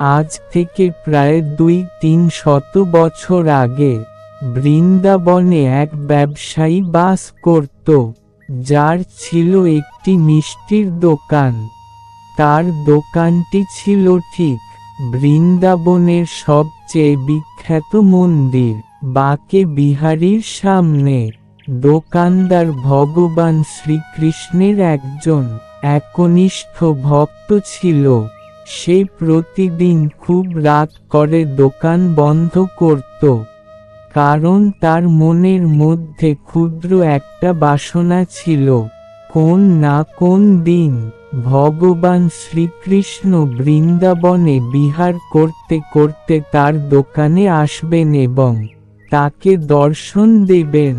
আজ থেকে প্রায় দুই তিন শত বছর আগে বৃন্দাবনে এক ব্যবসায়ী বাস করত, যার ছিল একটি মিষ্টির দোকান। তার দোকানটি ছিল ঠিক বৃন্দাবনের সবচেয়ে বিখ্যাত মন্দির, বাকে বিহারীর সামনে। দোকানদার ভগবান শ্রীকৃষ্ণের একজন একনিষ্ঠ ভক্ত ছিল। সে প্রতিদিন খুব রাত করে দোকান বন্ধ করত। কারণ তার মনের মধ্যে ক্ষুদ্র একটা বাসনা ছিল, কোন না কোন দিন ভগবান শ্রীকৃষ্ণ বৃন্দাবনে বিহার করতে করতে তার দোকানে আসবেন এবং তাকে দর্শন দেবেন।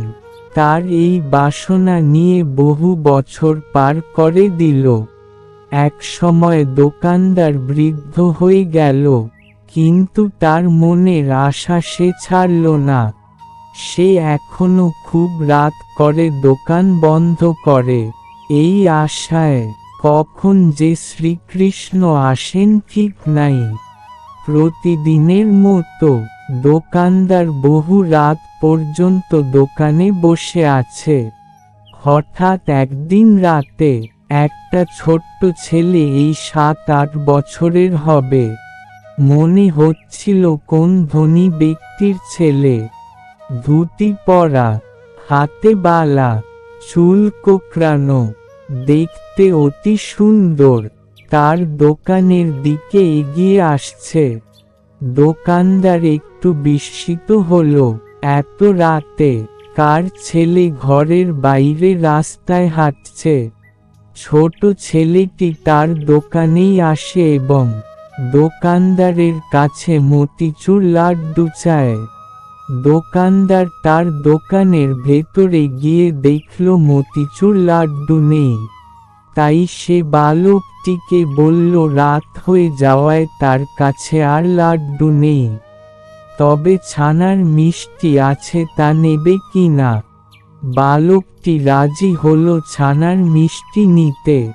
তার এই বাসনা নিয়ে বহু বছর পার করে দিল। এক সময় দোকানদার বৃদ্ধ হয়ে গেল, কিন্তু তার মনের আশা সে ছাড়ল না। সে এখনও খুব রাত করে দোকান বন্ধ করে। এই আশায় কখন যে শ্রীকৃষ্ণ আসেন ঠিক নাই। প্রতিদিনের মতো দোকানদার বহু রাত পর্যন্ত দোকানে বসে আছে। হঠাৎ একদিন রাতে একটা ছোট্ট ছেলে এই সাত আট বছরের হবে। মনে হচ্ছিল কোন ধনী ব্যক্তির ছেলে। ধুতি পরা, হাতে বালা, চুল কোকড়ানো, দেখতে অতি সুন্দর। তার দোকানের দিকে এগিয়ে আসছে। দোকানদার একটু বিস্মিত হলো, এত রাতে কার ছেলে ঘরের বাইরে রাস্তায় হাঁটছে? ছোট ছেলেটি তার দোকানেই আসে এবং দোকানদারের কাছে মতিচুর লাড্ডু চায়। দোকানদার তার দোকানের ভেতরে গিয়ে দেখল, মতিচুর লাড্ডু নেই। তাই সে বালকটিকে বলল, রাত হয়ে যাওয়ায় তার কাছে আর লাড্ডু নেই। তবে ছানার মিষ্টি আছে, তা নেবে কি না? বালকটি রাজি হলো ছানার মিষ্টি নিতে।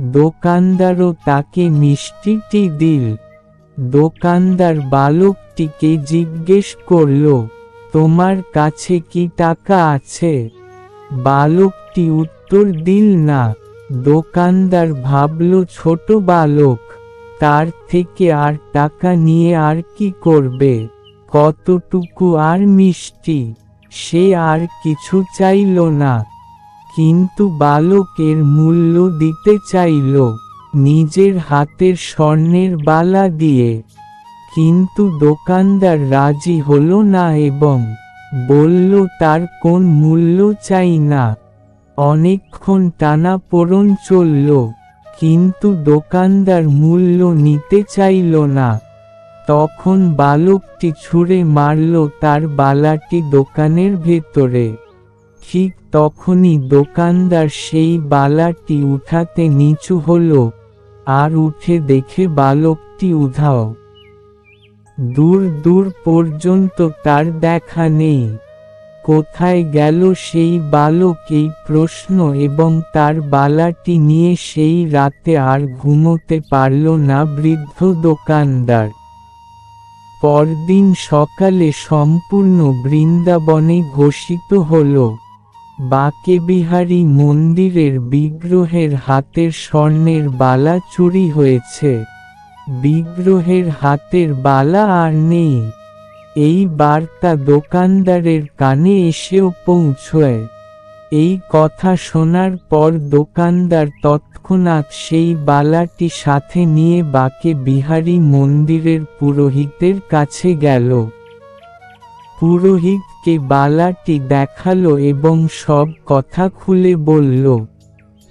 দোকানদারও তাকে মিষ্টিটি দিল। দোকানদার বালকটিকে জিজ্ঞেস করল, তোমার কাছে কি টাকা আছে? বালকটি উত্তর দিল, না। দোকানদার ভাবল, ছোট বালক, তার থেকে আর টাকা নিয়ে আর কি করবে? কতটুকু আর মিষ্টি? সে আর কিছু চাইল না। কিন্তু বালকের মূল্য দিতে চাইল, নিজের হাতের স্বর্ণের বালা দিয়ে। কিন্তু দোকানদার রাজি হলো না এবং বলল, তার কোন মূল্য চাই না? অনেকক্ষণ টানা পড়ন চলল, কিন্তু দোকানদার মূল্য নিতে চাইল না। তখন বালকটি ছুঁড়ে মারল তার বালাটি দোকানের ভেতরে। ঠিক তখনই দোকানদার সেই বালাটি উঠাতে নিচু হল আর উঠে দেখে বালকটি উধাও। দূর দূর পর্যন্ত তার দেখা নেই। কোথায় গেল সেই বালক এই প্রশ্ন এবং তার বালাটি নিয়ে সেই রাতে আর ঘুমোতে পারল না বৃদ্ধ দোকানদার। পরদিন সকালে সম্পূর্ণ বৃন্দাবনে ঘোষিত হল বাকেবিহারী মন্দিরের বিগ্রহের হাতের স্বর্ণের বালা চুরি হয়েছে। বিগ্রহের হাতের বালা আর নেই। এই বার্তা দোকানদারের কানে এসেও পৌঁছয়। এই কথা শোনার পর দোকানদার তৎক্ষণাৎ সেই বালাটি সাথে নিয়ে বাকে বিহারী মন্দিরের পুরোহিতের কাছে গেল। পুরোহিতকে বালাটি দেখাল এবং সব কথা খুলে বলল।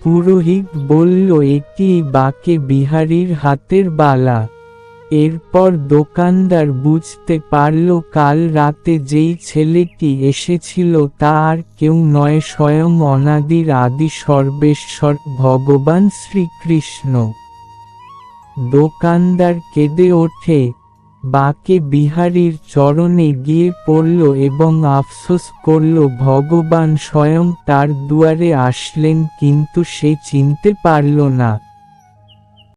পুরোহিত বলল, এটি বাকে বিহারীর হাতের বালা। এরপর দোকানদার বুঝতে পারল কাল রাতে যেই ছেলেটি এসেছিল তা আর কেউ নয়, স্বয়ং অনাদির আদি সর্বেশ্বর ভগবান শ্রীকৃষ্ণ। দোকানদার কেঁদে ওঠে, বাকে বিহারীর চরণে গিয়ে পড়ল এবং আফসোস করল, ভগবান স্বয়ং তার দুয়ারে আসলেন, কিন্তু সে চিনতে পারল না।